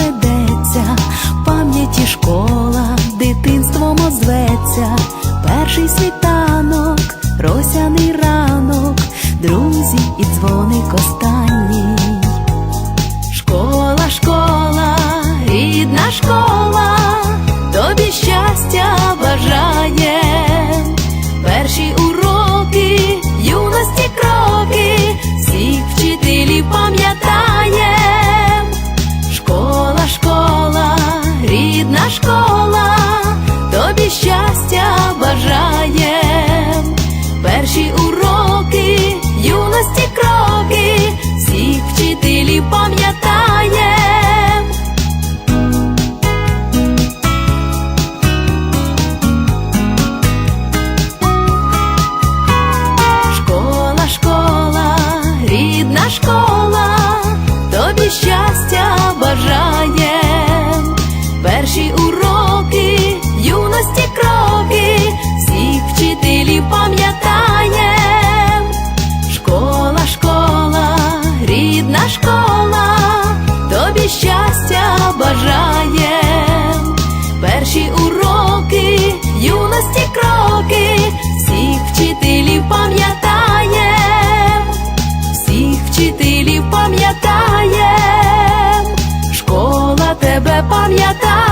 Пройти доведеться, в пам'яті школа, дитинством озветься, перший світанок, росяний ранок, друзі і дзвоник останній. Школа, школа, рідна школа, тобі щастя бажає. Перші уроки, юності кроки, всіх вчителів пам'ятаєм. Щастя бажаєм. Перші уроки, юності кроки, всіх вчителів пам'ятаєм. Школа, школа, рідна школа, тобі щастя бажаєм. Пам'ятаєм. Школа, школа, рідна школа, тобі щастя бажаєм. Перші уроки, юності кроки, всіх вчителів пам'ятаєм, всіх вчителів пам'ятаєм, школа тебе пам'ятає.